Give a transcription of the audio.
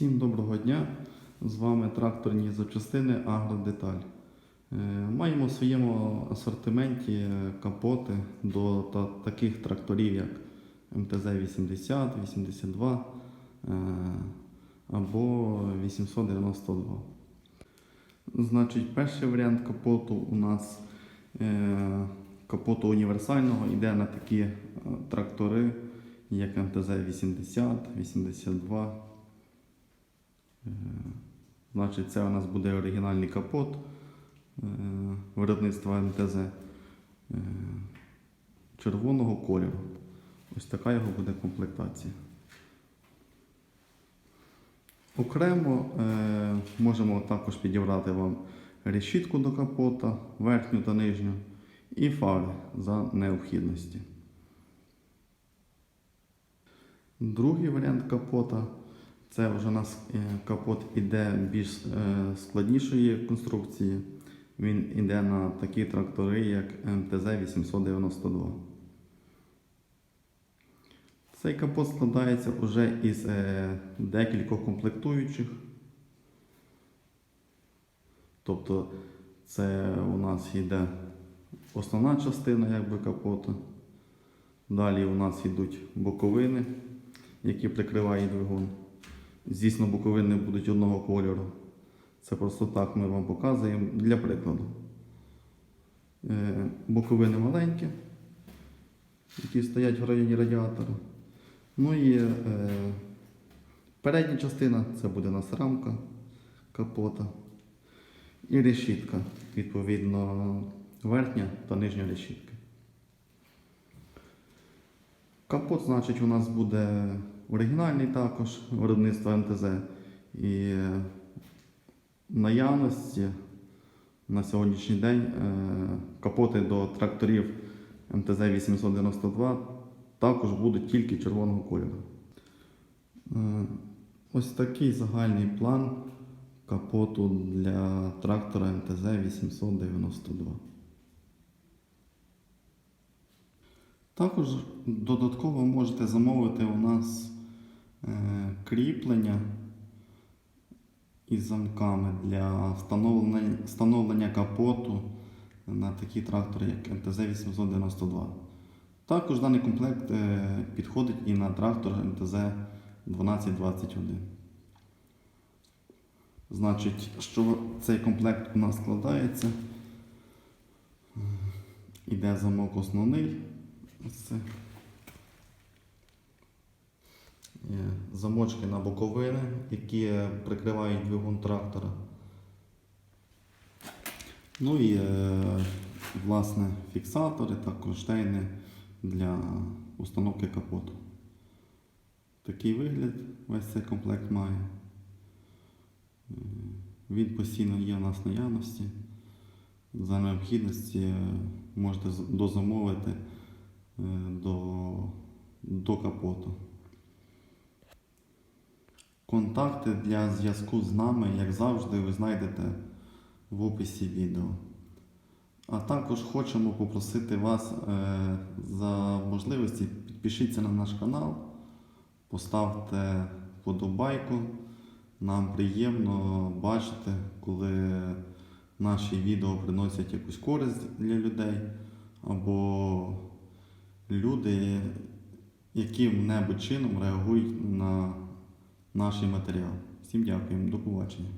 Всім доброго дня! З вами тракторні запчастини Агродеталь. Е, Маємо в своєму асортименті капоти до та- таких тракторів, як МТЗ-80, 82 е, або 892. Значить, перший варіант капоту у нас е, капоту універсального йде на такі трактори, як МТЗ-80, 82. Е, Значить, це у нас буде оригінальний капот е, виробництва МТЗ е, червоного кольору. Ось така його буде комплектація. Окремо можемо також підібрати вам решітку до капота, верхню та нижню, і фари за необхідності. Другий варіант капота це вже у нас е, капот іде більш е, складнішої конструкції. Він іде на такі трактори, як МТЗ-892. Цей капот складається вже із е, декількох комплектуючих. Тобто це у нас йде основна частина якби, капота. Далі у нас йдуть боковини, які прикривають двигун. Звісно, боковини будуть одного кольору. Це просто так ми вам показуємо для прикладу. Е, Боковини маленькі, які стоять в районі радіатора. Ну і е, передня частина це буде у нас рамка капота. І решітка, відповідно, верхня та нижня решітка. Капот, значить, у нас буде оригінальний також виробництва МТЗ. І е, наявності на сьогоднішній день е, капоти до тракторів МТЗ 892 також будуть тільки червоного кольору. Е, Ось такий загальний план капоту для трактора МТЗ 892. Також додатково можете замовити у нас кріплення із замками для встановлення, встановлення капоту на такі трактори, як МТЗ 892. Також даний комплект е, підходить і на трактор МТЗ 1221. Значить, що цей комплект у нас складається. Іде замок основний. Ось це. Є Замочки на боковини, які прикривають двигун трактора. Ну і е, власне фіксатори та кронштейни для установки капоту. Такий вигляд весь цей комплект має. Е, Він постійно є у нас наявності. За необхідності е, можете дозамовити до, до капоту. Контакти для зв'язку з нами, як завжди, ви знайдете в описі відео. А також хочемо попросити вас е, за можливості підпишіться на наш канал, поставте вподобайку. Нам приємно бачити, коли наші відео приносять якусь користь для людей, або люди яким-небудь чином реагують на наш матеріал. Всім дякуємо, до побачення.